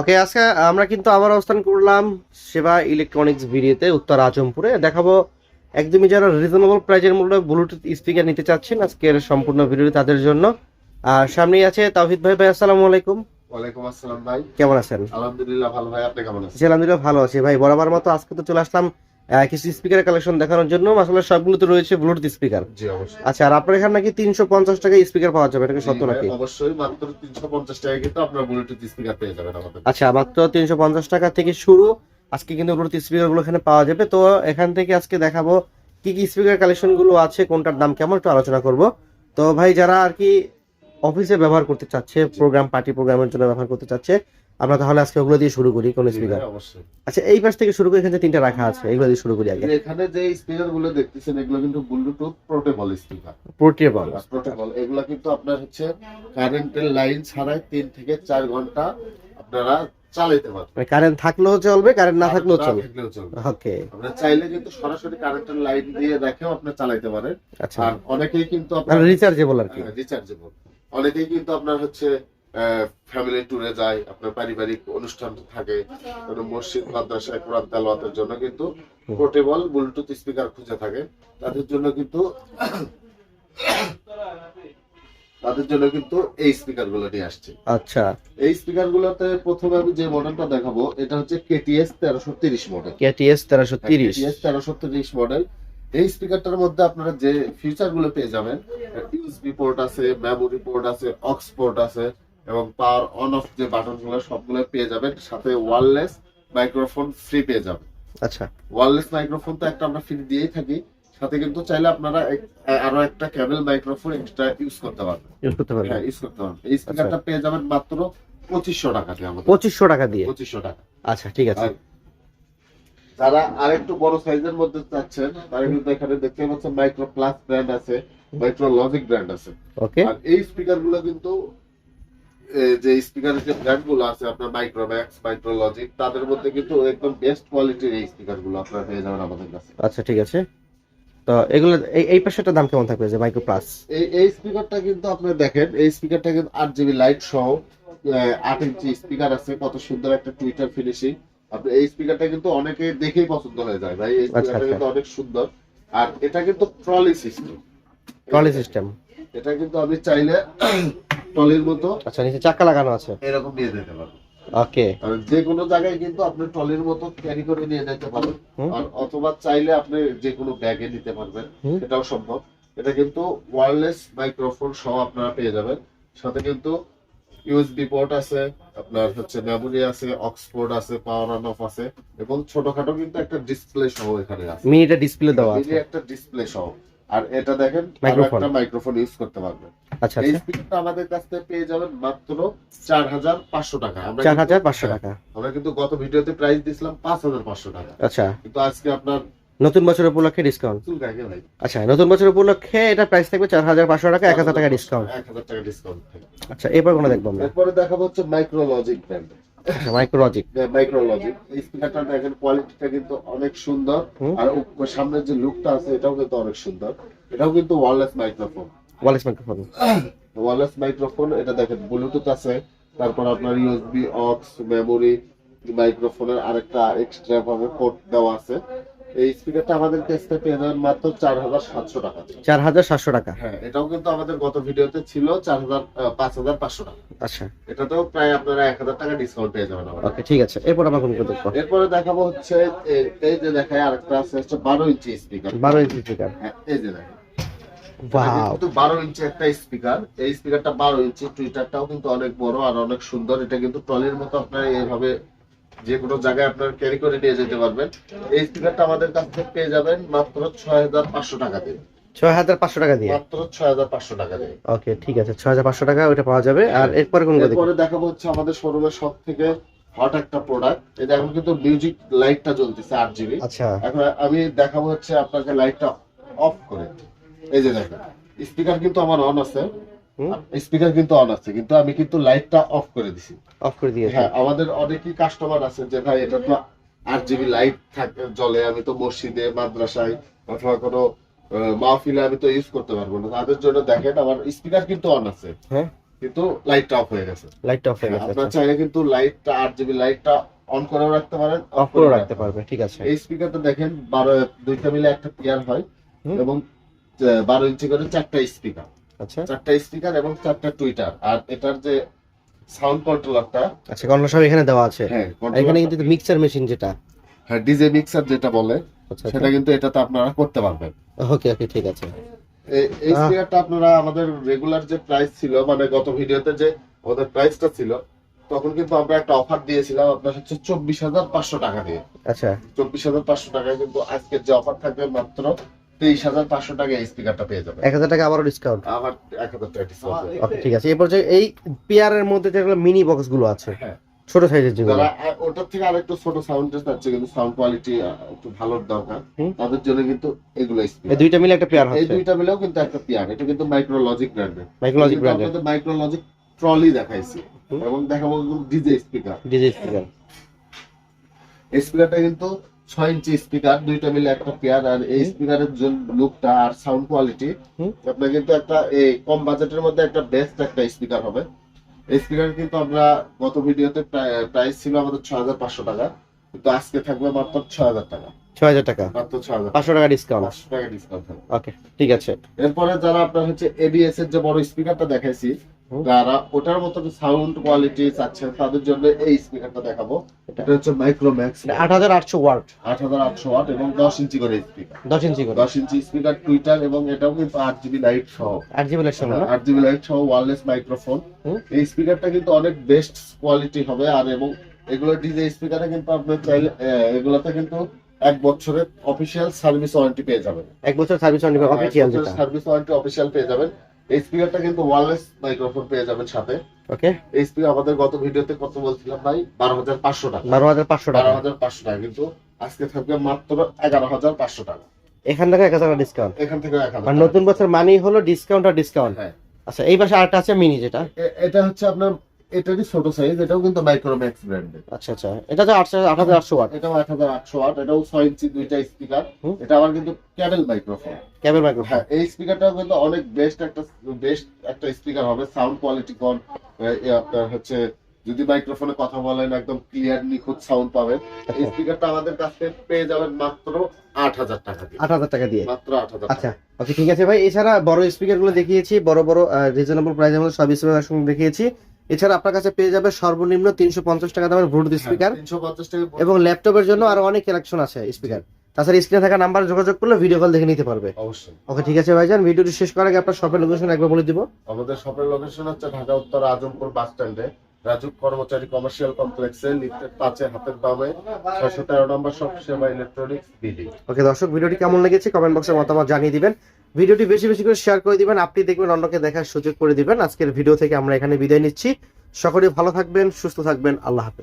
ওকে আজকে আমরা কিন্তু আবার অবস্থান করলাম সেবা ইলেকট্রনিক্স ভিডিওতে উত্তর আজমপুরে। দেখাবো একদমই যারা রিজনেবল প্রাইজের মূল্যে ব্লুটুথ স্পিকার নিতে চাচ্ছেন আজকের সম্পূর্ণ ভিডিও তাদের জন্য। আর সামনেই আছে তাওহিদ ভাই ভাই আসসালামু আলাইকুম। ওয়ালাইকুম আসসালাম ভাই। কেমন আছেন? আলহামদুলিল্লাহ ভালো ভাই। আপনি কেমন আছেন? আলহামদুলিল্লাহ ভালো আছি ভাই। বরাবর মতো আজকে তো চলে আসলাম কিছু স্পিকারের কালেকশন দেখানোর জন্য আসলে সবগুলোতে রয়েছে ব্লুটুথ স্পিকার আচ্ছা আর আপনার এখানে নাকি তিনশো পঞ্চাশ টাকায় স্পিকার পাওয়া যাবে সত্য নাকি? অবশ্যই মাত্র তিনশো পঞ্চাশ টাকা কিন্তু আপনার ব্লুটুথ স্পিকার পেয়ে যাবেন আমাদের। আচ্ছা মাত্র তিনশো পঞ্চাশ টাকা থেকে শুরু আজকে কিন্তু ব্লুটুথ স্পিকারগুলো এখানে পাওয়া যাবে। তো এখান থেকে আজকে দেখাবো কি কি স্পিকার কালেকশনগুলো আছে কোনটার দাম কেমন একটু আলোচনা করব। তো ভাই যারা আর কি অফিসে ব্যবহার করতে চাচ্ছে প্রোগ্রাম পার্টি প্রোগ্রামের জন্য ব্যবহার করতে চাচ্ছে আমরা তাহলে আজকে ওগুলো দিয়ে শুরু করি কোন স্পিকার আচ্ছা এই পাশ থেকে শুরু করে এখানে তিনটা রাখা আছে এগুলো দিয়ে শুরু করি আগে। এখানে যে স্পিকারগুলো দেখতেছেন এগুলো কিন্তু Bluetooth portable speaker portable portable এগুলো কিন্তু আপনার হচ্ছে কারেন্টের লাইন ছাড়াই তিন থেকে চার ঘণ্টা আপনারা চালাইতে পারবেন। মানে কারেন্ট থাকলেও চলবে কারেন্ট না থাকলেও চলবে। ওকে আপনার চাইলে কিন্তু সরাসরি কারেন্টের লাইন দিয়ে রেখেও আপনি চালাইতে পারেন। আচ্ছা। আর অনেকেই কিন্তু মানে আপনার রিচার্জেবল আর কি। রিচার্জেবল অনেকেই কিন্তু আপনার হচ্ছে ফ্যামিলি ট্যুরে যায় আপনার পারিবারিক অনুষ্ঠান থাকে কোনো মসজিদ মাদ্রাসায় কোরআন তেলাওয়াতের জন্য কিন্তু পোর্টেবল ব্লুটুথ স্পিকার খুঁজে থাকে। তাদের জন্য কিন্তু তাদের জন্য কিন্তু এই স্পিকারগুলো নিয়ে আসছে। আচ্ছা। এই স্পিকার গুলোতে প্রথমে আমি যে মডেলটা দেখাবো এটা হচ্ছে কেটিএস তেরোশো তিরিশ মডেল কেটিএস তেরোশো তিরিশ। কেটিএস তেরোশো তিরিশ মডেল এই স্পিকারটার মধ্যে আপনারা যে ফিচারগুলো পেয়ে যাবেন ইউএসবি পোর্ট আছে মেমোরি পোর্ট আছে অক্স পোর্ট আছে এবং পাওয়ার অন অফ যে বাটনগুলো সবগুলো পেয়ে যাবেন সাথে ওয়ারলেস মাইক্রোফোন ফ্রি পেয়ে যাবেন আচ্ছা। ওয়ারলেস মাইক্রোফোন তো একটা আমরা ফ্রি দিয়েই থাকি। সাথে কিন্তু চাইলে আপনারা আরও একটা কেবল মাইক্রোফোন এক্সট্রা ইউজ করতে পারবেন। ইউজ করতে পারবেন। হ্যাঁ ইউজ করতে পারবেন। এই স্পিকারটা পেয়ে যাবেন মাত্র পঁচিশশো টাকাতে আমাদের। পঁচিশশো টাকা দিয়ে? পঁচিশশো টাকা। আচ্ছা ঠিক আছে। যারা আরেকটু বড় সাইজের মধ্যে চাচ্ছেন তারা কিন্তু এখানে দেখতে পাচ্ছেন মাইক্রো প্লাস ব্র্যান্ড আছে মাইক্রো লজিক ব্র্যান্ড আছে। ওকে আর এই স্পিকারগুলো কিন্তু যে স্পিকারের যে ব্র্যান্ডগুলো আছে আপনার মাইক্রোম্যাক্স মাইক্রো লজিক তাদের মধ্যে কিন্তু একদম বেস্ট কোয়ালিটির এই স্পিকারগুলো আপনারা পেয়ে যাবেন আমাদের কাছে। আচ্ছা ঠিক আছে। তো এগুলো এই এই পাশেটার দাম কেমন থাকবে যে মাইক্রো প্লাস এই এই স্পিকারটা কিন্তু আপনি দেখেন এই স্পিকারটা কিন্তু আট জিবি লাইট সহ আট ইঞ্চি স্পিকার আছে কত সুন্দর একটা টুইটার ফিনিশিং আপনি এই স্পিকারটা কিন্তু অনেকে দেখেই পছন্দ হয়ে যায় ভাই এই আচ্ছা, স্পিকারটা আচ্ছা। কিন্তু অনেক সুন্দর। আর এটা কিন্তু ট্রলি সিস্টেম ট্রলি সিস্টেম এটা কিন্তু আমি চাইলে ট্রলির মতো। আচ্ছা নিচে চাকা লাগানো আছে। এরকম নিয়ে যেতে পারব ওকে। যে কোনো জায়গায় কিন্তু আপনি ট্রলির মতো ক্যারি করে নিয়ে যেতে পারবেন আর অথবা চাইলে আপনি যে কোনো ব্যাগে নিতে পারবেন। এটাও সম্ভব। এটা কিন্তু ওয়্যারলেস মাইক্রোফোন সহ আপনারা পেয়ে যাবেন। সাথে কিন্তু ইউএসবি পোর্ট আছে আপনার হচ্ছে মেমোরি আছে অক্সফোর্ড আছে পাওয়ার অন অফ আছে এবং ছোটখাটো কিন্তু একটা ডিসপ্লে সহ এখানে আছে। মিনিটা ডিসপ্লে দেওয়া আছে। একটা ডিসপ্লে সহ। আর এটা দেখেন একটা মাইক্রোফোন ইউজ করতে পারবেন। আচ্ছা এই আচ্ছা। স্পিকারটা আমাদের কাছ থেকে পেয়ে যাবেন মাত্র চার হাজার পাঁচশো টাকা। চার হাজার পাঁচশো টাকা। আমরা কিন্তু গত ভিডিওতে প্রাইস দিছিলাম পাঁচ হাজার পাঁচশো টাকা। আচ্ছা। কিন্তু আজকে আপনার নতুন বছর উপলক্ষে ডিসকাউন্ট আচ্ছা নতুন বছর উপলক্ষে এটা প্রাইস থাকবে চার হাজার পাঁচশো টাকা এক হাজার টাকা ডিসকাউন্ট এক হাজার টাকা ডিসকাউন্ট আচ্ছা এরপর কোনো দেখব আমরা। এরপরে দেখাবো হচ্ছে মাইক্রোলজিক ব্র্যান্ড আচ্ছা মাইক্রোলজিক মাইক্রোলজিক স্পিকারটা দেখেন কোয়ালিটিটা কিন্তু অনেক সুন্দর। আর সামনের যে লুকটা আছে এটাও কিন্তু অনেক সুন্দর। এটাও কিন্তু wireless microphone wireless microphone wireless microphone এটা দেখেন ব্লুটুথ আছে। তারপর আপনার ইউএসবি অক্স মেমোরি মাইক্রোফোনের আরেকটা এক্সট্রা ভাবে পোর্ট দেওয়া আছে। এই স্পিকারটা আমাদের কাছ থেকে পেয়ে যাবেন মাত্র চার হাজার সাতশো টাকা। চার হাজার সাতশো টাকা? হ্যাঁ এটাও কিন্তু আমাদের গত ভিডিওতে ছিল চার হাজার পাঁচ হাজার পাঁচশো টাকা। আচ্ছা। এটাতেও প্রায় আপনারা এক হাজার টাকা ডিসকাউন্ট পেয়ে যাবেন ওকে ঠিক আছে। এরপর আমরা দেখব এরপরে দেখাবো হচ্ছে এই যে দেখায় আরেকটা আছে হচ্ছে বারো ইঞ্চি স্পিকার বারো ইঞ্চি স্পিকার হ্যাঁ এই যে দেখেন কিন্তু বারো ইঞ্চি একটা স্পিকার এই স্পিকারটা বারো ইঞ্চি টুইটারটাও কিন্তু অনেক বড় আর অনেক সুন্দর। এটা কিন্তু ট্রলির মতো আপনার এইভাবে যে কোনো জায়গায় আপনার ক্যারি করে নিয়ে যেতে পারবেন। এই স্পিকারটা আমাদের কাছ থেকে পেয়ে যাবেন মাত্র ছয় হাজার পাঁচশো টাকা দিয়ে। ছয় হাজার পাঁচশো টাকা দিয়ে? মাত্র ছয় হাজার পাঁচশো টাকা দিয়ে। ওকে ঠিক আছে ছয় হাজার পাঁচশো টাকা ওটা পাওয়া যাবে। আর এরপরে দেখব এরপরে দেখাবো হচ্ছে আমাদের শোরুমের সব থেকে হট একটা প্রোডাক্ট এটা এখন কিন্তু মিউজিক লাইটটা জ্বলতেছে আট জিবি আচ্ছা। এখন আমি দেখাবো হচ্ছে আপনাকে লাইটটা অফ করে। এই যে দেখেন স্পিকার কিন্তু আমার অন আছে। স্পিকার কিন্তু অন আছে কিন্তু আমি কিন্তু লাইটটা অফ করে দিছি। অফ করে দিয়েছে হ্যাঁ আমাদের অনেকই কাস্টমার আছে যে ভাই এটা তো আট জিবি লাইট থাকে জ্বলে আমি তো মসজিদে মাদ্রাসায় অথবা কোনো মাহফিলে আমি তো ইউজ করতে পারব না। তাদের জন্য দেখেন আমার স্পিকার কিন্তু অন আছে। হ্যাঁ। কিন্তু লাইটটা অফ হয়ে গেছে। লাইটটা অফ হয়ে গেছে আপনার চাইলে কিন্তু লাইটটা আট জিবি লাইটটা অন করেও রাখতে পারেন অফ করে রাখতে পারবে ঠিক আছে। এই স্পিকারটা দেখেন বারো দুইটা মিলে একটা পিয়ার হয় এবং আহ, বারো ইঞ্চি করে চারটা স্পিকার আচ্ছা। চারটা স্পিকার এবং চারটা টুইটার। আর এটার যে সাউন্ড কন্ট্রোলারটা আচ্ছা কন্ট্রোল সব এখানে দেওয়া আছে। হ্যাঁ এখানে কিন্তু মিক্সার মেশিন যেটা। হ্যাঁ ডিজে মিক্সার যেটা বলে আচ্ছা সেটা কিন্তু এটাতে আপনারা করতে পারবেন। ওকে ওকে ঠিক আছে। এই- এই স্পিকারটা আপনারা আমাদের রেগুলার যে প্রাইস ছিল মানে গত ভিডিওতে যে আমাদের প্রাইসটা ছিল তখন কিন্তু আমরা একটা অফার দিয়েছিলাম আপনার হচ্ছে চব্বিশ হাজার পাঁচশো টাকা দিয়ে। আচ্ছা। চব্বিশ হাজার পাঁচশো টাকায় কিন্তু আজকের যে অফার থাকবে মাত্র তেইশ হাজার পাঁচশো টাকা স্পিকারটা পেয়ে যাবে এক হাজার টাকা আবারও ডিসকাউন্ট আবার এক হাজার টাকা ডিসকাউন্ট ওকে ঠিক আছে। এরপর যে এই পিয়ারের মধ্যে যেগুলো মিনি বক্সগুলো আছে হ্যাঁ। ছোট সাইজের যেগুলো। ওটার থেকে আরেকটু ছোট সাউন্ড চাচ্ছে কিন্তু সাউন্ড কোয়ালিটি একটু ভালো দরকার। তাদের জন্য কিন্তু এগুলো এই দুইটা মিলে একটা পেয়ার এই দুইটা মিলেও কিন্তু একটা পিয়ার এটা কিন্তু মাইক্রোলজিক ব্র্যান্ডের মাইক্রোলজিক ব্র্যান্ডের মাইক্রোলজিক ট্রলি দেখাইছি। এবং দেখাবো ডিজে স্পিকার ডিজে স্পিকার স্পিকারটা কিন্তু ছয় ইঞ্চি স্পিকার দুইটা মিলে একটা পেয়ার আর এই স্পিকারের যে লুকটা আর সাউন্ড কোয়ালিটি আপনার কিন্তু একটা এই কম বাজেটের মধ্যে একটা বেস্ট একটা স্পিকার হবে। এই স্পিকার কিন্তু আমরা গত ভিডিওতে প্রাইস ছিল আমাদের ছয় হাজার পাঁচশো টাকা কিন্তু আজকে থাকবে মাত্র ছয় হাজার টাকা। ছয় হাজার টাকা? মাত্র ছয় হাজার পাঁচশো টাকা ডিসকাউন্ট পাঁচশো টাকা ডিসকাউন্ট ওকে ঠিক আছে। এরপরে যারা আপনার হচ্ছে এবিএস এর যে বড় স্পিকারটা দেখাইছি। যারা ওটার মতো সাউন্ড কোয়ালিটি চাচ্ছেন তাদের জন্য এই স্পিকারটা দেখাবো। এটা। হচ্ছে মাইক্রোম্যাক্স আট হাজার আটশো ওয়াট। আট হাজার আটশো ওয়াট এবং দশ ইঞ্চি করে স্পিকার দশ ইঞ্চি করে। দশ ইঞ্চি স্পিকার টুইটার এবং এটাও কিন্তু আট জিবি লাইট সহ। আট জিবি লাইট না? আট জিবি লাইট সহ ওয়ারলেস মাইক্রোফোন এই স্পিকারটা কিন্তু অনেক বেস্ট কোয়ালিটি হবে আর এবং এগুলো ডিজে স্পিকারে কিন্তু আপনি চাইলে এগুলোতে কিন্তু এক বছরের অফিসিয়াল সার্ভিস ওয়ারেন্টি পেয়ে যাবেন। এক বছর service on official service warranty official পেয়ে যাবেন। এই স্পিকারটা কিন্তু ওয়ারলেস মাইক্রোফোন পেয়ে যাবেন সাথে। ওকে। এই স্পিকার আমাদের গত ভিডিওতে কত বলছিলাম ভাই বারো হাজার পাঁচশো টাকা। বারো হাজার পাঁচশো বারো হাজার পাঁচশো টাকা কিন্তু আজকে থাকবে মাত্র এগারো হাজার পাঁচশো টাকা। এখান থেকে এক হাজার টাকা ডিসকাউন্ট এখান থেকে এক হাজার নতুন বছর মানেই হলো ডিসকাউন্ট আর ডিসকাউন্ট হ্যাঁ। আচ্ছা এই পাশে আরেকটা আছে মিনি যেটা। এটা হচ্ছে আপনার এটারই ছোট সাইজ এটাও কিন্তু মাইক্রোম্যাক্স ব্র্যান্ডের আচ্ছা আচ্ছা। এটা তো আটশো আট হাজার আটশো ওয়াট এটাও আট হাজার আটশো ওয়াট এটাও ছয় ইঞ্চি দুইটা স্পিকার এটা আবার কিন্তু ক্যাবেল মাইক্রোফোন ক্যাবেল মাইক্রোফোন হ্যাঁ এই স্পিকারটাও কিন্তু অনেক বেস্ট একটা বেস্ট একটা স্পিকার হবে। সাউন্ড কোয়ালিটি কম। আপনার হচ্ছে যদি মাইক্রোফোনে কথা বলেন একদম ক্লিয়ার নিখুঁত সাউন্ড পাবেন। এই স্পিকারটা আমাদের কাছে পেয়ে যাবেন মাত্র আট হাজার টাকা দিয়ে। আট হাজার টাকা দিয়ে? মাত্র আট হাজার আচ্ছা ওকে ঠিক আছে ভাই। এছাড়া বড় স্পিকারগুলো দেখিয়েছি বড় বড় রিজনেবল প্রাইস আমাদের সব স্পিকার সঙ্গে দেখিয়েছি। এছাড়া আপনার কাছে পেয়ে যাবে সর্বনিম্ন তিনশো পঞ্চাশ টাকা দামের ব্লুটুথ স্পিকার টাকা এবং ল্যাপটপের জন্য আরও অনেক কালেকশন আছে স্পিকার তাছাড়া স্ক্রিনে থাকা নাম্বার যোগাযোগ করলে ভিডিও কল দেখে নিতে পারবে। অবশ্যই। ওকে ঠিক আছে ভাইজান ভিডিওটি শেষ করার আগে আপনার শপের লোকেশন একবার বলে দিব। আমাদের শপের লোকেশন হচ্ছে ঢাকা উত্তর আজমপুর বাস স্ট্যান্ডে রাজু কর্মচারী কমার্শিয়াল কমপ্লেক্সে লিফটের পাঁচে হাতের বামে ছয়শো তেরো নম্বর সব সেবা ইলেকট্রনিক্স বিডি। ওকে দর্শক, ভিডিওটি কেমন লেগেছে কমেন্ট বক্সে মতামত জানিয়ে দিবেন। ভিডিওটি বেশি বেশি করে শেয়ার করে দিবেন। আপনি দেখবেন অন্যকে দেখার সুযোগ করে দিবেন। আজকের ভিডিও থেকে আমরা এখানে বিদায় নিচ্ছি। সকলে ভালো থাকবেন, সুস্থ থাকবেন। আল্লাহ হাফেজ।